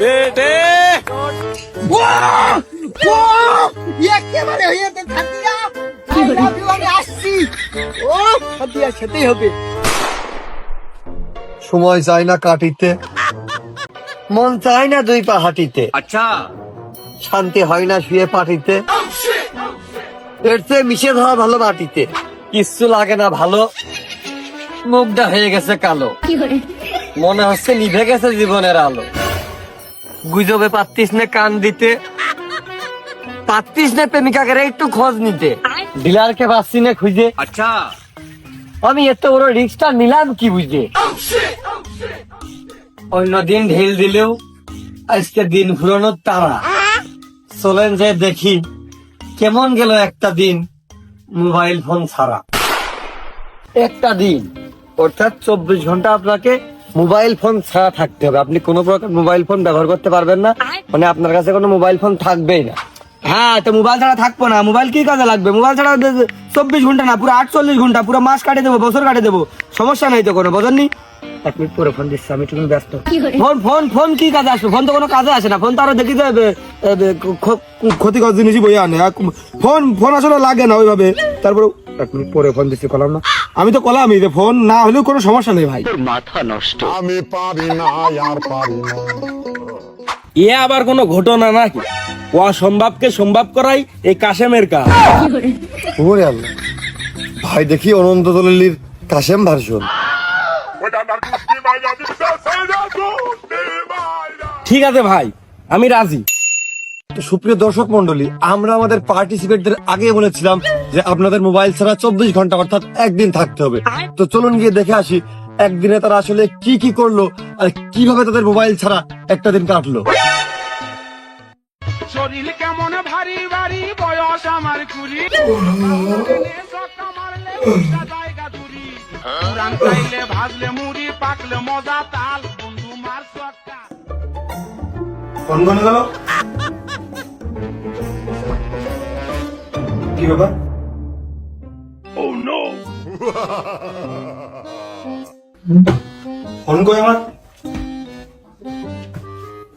বেটে। একেবারে থাকিয়া। I love you, আমি আসছি। ও সাদিয়া খেতেই হবে। সময় যায় না কাটিতে। মন চায় না দুই পা হাঁটিতে। আচ্ছা। শান্তি হয় না শুয়ে পাটিতে। এর চেয়ে মিশে ধরা ভালো মাটিতে। কিচ্ছু লাগে না ভালো। মুখটা হয়ে গেছে কালো। মনে হচ্ছে নিভে গেছে জীবনের আলো। গুজবে পারতিস না কান দিতে? পারতিস না প্রেমিকাকে একটু খোঁজ নিতে? ডিলারকে পাচ্ছি না খুঁজে। আচ্ছা। আমি এত বড় রিক্সটা নিলাম কি বুঝে? অন্যদিন ঢিল দিলেও আজকে দিন ঘুরানোর তারা। চলেন যে দেখি কেমন গেল একটা দিন মোবাইল ফোন ছাড়া। একটা দিন অর্থাৎ চব্বিশ ঘণ্টা আপনাকে মোবাইল ফোন ছাড়া থাকতে হবে। আপনি কোনো প্রকার মোবাইল ফোন ব্যবহার করতে পারবেন না। মানে আপনার কাছে কোনো মোবাইল ফোন থাকবেই না। হ্যাঁ তো মোবাইল ছাড়া থাকব না। মোবাইল কি কাজে লাগবে? মোবাইল ছাড়া চব্বিশ ঘণ্টা না পুরো আটচল্লিশ ঘণ্টা পুরো মাস কাটে দেবো বছর কাটে দেবো। সমস্যা নাই তো কোনো বোঝেননি? এক মিনিট পরে ফোন দিচ্ছি আমি একটু ব্যস্ত। ফোন ফোন ফোন কি কাজে আসবে? ফোন তো কোনো কাজে আসে না। ফোন তো আরও দেখি যে ক্ষতিকর জিনিসই বই আনে। ফোন ফোন আসলে লাগে না ওইভাবে। তারপরে এক মিনিট পরে ফোন দিচ্ছি কলাম না। আমি তো কলাম যে ফোন না হলেও কোনো সমস্যা নেই ভাই। মাথা নষ্ট। আমি পারি না আর পারি না। এ আবার কোনো ঘটনা নাকি? অসম্ভবকে সম্ভব করাই এই কাশেমের কাজ। ওরে আল্লাহ। ভাই দেখি অনন্ত দলিলির কাশেম ভার্সন ঠিক আছে ভাই আমি রাজি। সুপ্রিয় দর্শক মন্ডলী আমরা আমাদের পার্টিসিপেটদের আগে বলেছিলাম যে আপনাদের মোবাইল ছাড়া চব্বিশ ঘণ্টা অর্থাৎ একদিন থাকতে হবে। তো চলুন গিয়ে দেখে আসি একদিনে তারা আসলে কি কি করল আর কীভাবে তাদের মোবাইল ছাড়া একটা দিন কাটলো। শরীর কেমন ভারী ভারী বয়স আমার কুড়ি। সক্কা মারলে উল্টা জায়গা দূরি। পুরান খাইলে ভাজলে মুড়ি পাকলে মজা তাল। বন্ধু মার সক্কা ফোন কোনে গেল? ব্যাপার ও oh, ফোন কই আমার।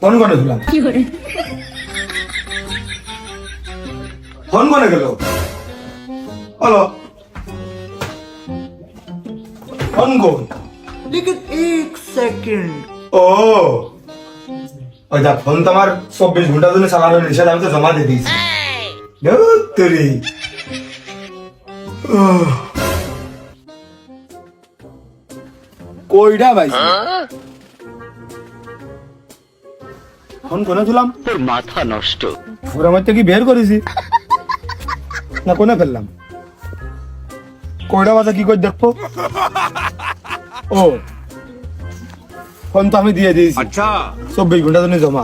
ফোন করে দিলাম। ফোন করে গেল। হলো। ফোন কই লেকিন এক সেকেন্ড ও। ওই দা ফোন তো চব্বিশ ঘণ্টা ধরে চালানোর নিষেধ আমি তো জমা দিয়ে দিয়েছি। ধুত্তুরি কইডা ভাই ফোন কোনে তুলাম তোর মাথা নষ্ট। পুরো কি বের করেছি? না কোনে ফেললাম? কইডা বাজা কি করে দেখব? ও ফোন তো আমি দিয়ে দিয়েছি। আচ্ছা। চব্বিশ ঘণ্টা জন্য জমা।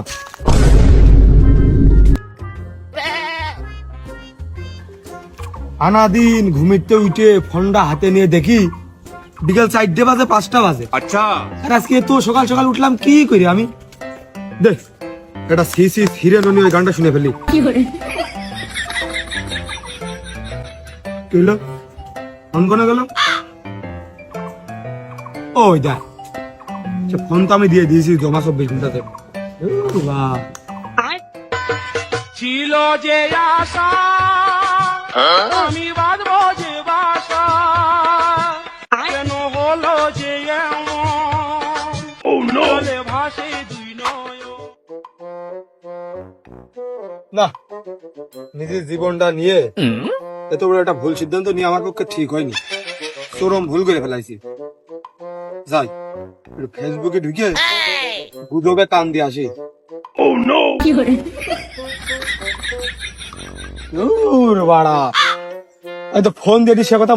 আনাদিন ঘুমিতে উঠে ফোনটা হাতে নিয়ে দেখি বিকেল চারটে বাজে পাঁচটা বাজে। আচ্ছা। আর আজকে তো সকাল সকাল উঠলাম কি করি আমি? দেখ এটা সি সি সিরিয়াল উনি ওই গানটা শুনে ফেলি। কি হলো? ফোন কোনে গেল? ওই দেখ সে ফোন তো আমি দিয়ে দিয়েছি জমা চব্বিশ ঘন্টাতে। ছিল যে আশা আমি বাঁধবো যে বাসা। কেন হলো যে এমন? জলে ভাসে দুই নয়। না নিজের জীবনটা নিয়ে এত বড় একটা ভুল সিদ্ধান্ত নিয়ে আমার পক্ষে ঠিক হয়নি। চরম ভুল করে ফেলাইছি। যাই ফেসবুকে ঢুকে গুজবে কান দিয়ে আসি। ফোন দিয়ে সে কথা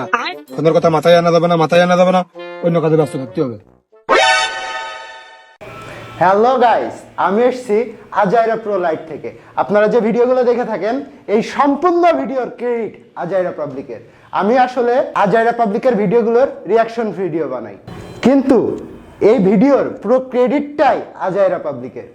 না। ফোনের কথা মাথায় যাবে না, মাথায় যাবে না, অন্য কাজে ব্যস্ত থাকতে হবে। হ্যালো গাইস আমি এসেছি আজাইরা প্রো লাইট থেকে। আপনারা যে ভিডিওগুলো দেখে থাকেন, এই সম্পূর্ণ ভিডিওর ক্রেডিট আজাইরা পাবলিকের আমি আসলে আজাইরা পাবলিকের ভিডিওগুলোর রিয়াকশন ভিডিও বানাই। কিন্তু এই ভিডিওর পুরো ক্রেডিটটাই আজাইরা পাবলিকের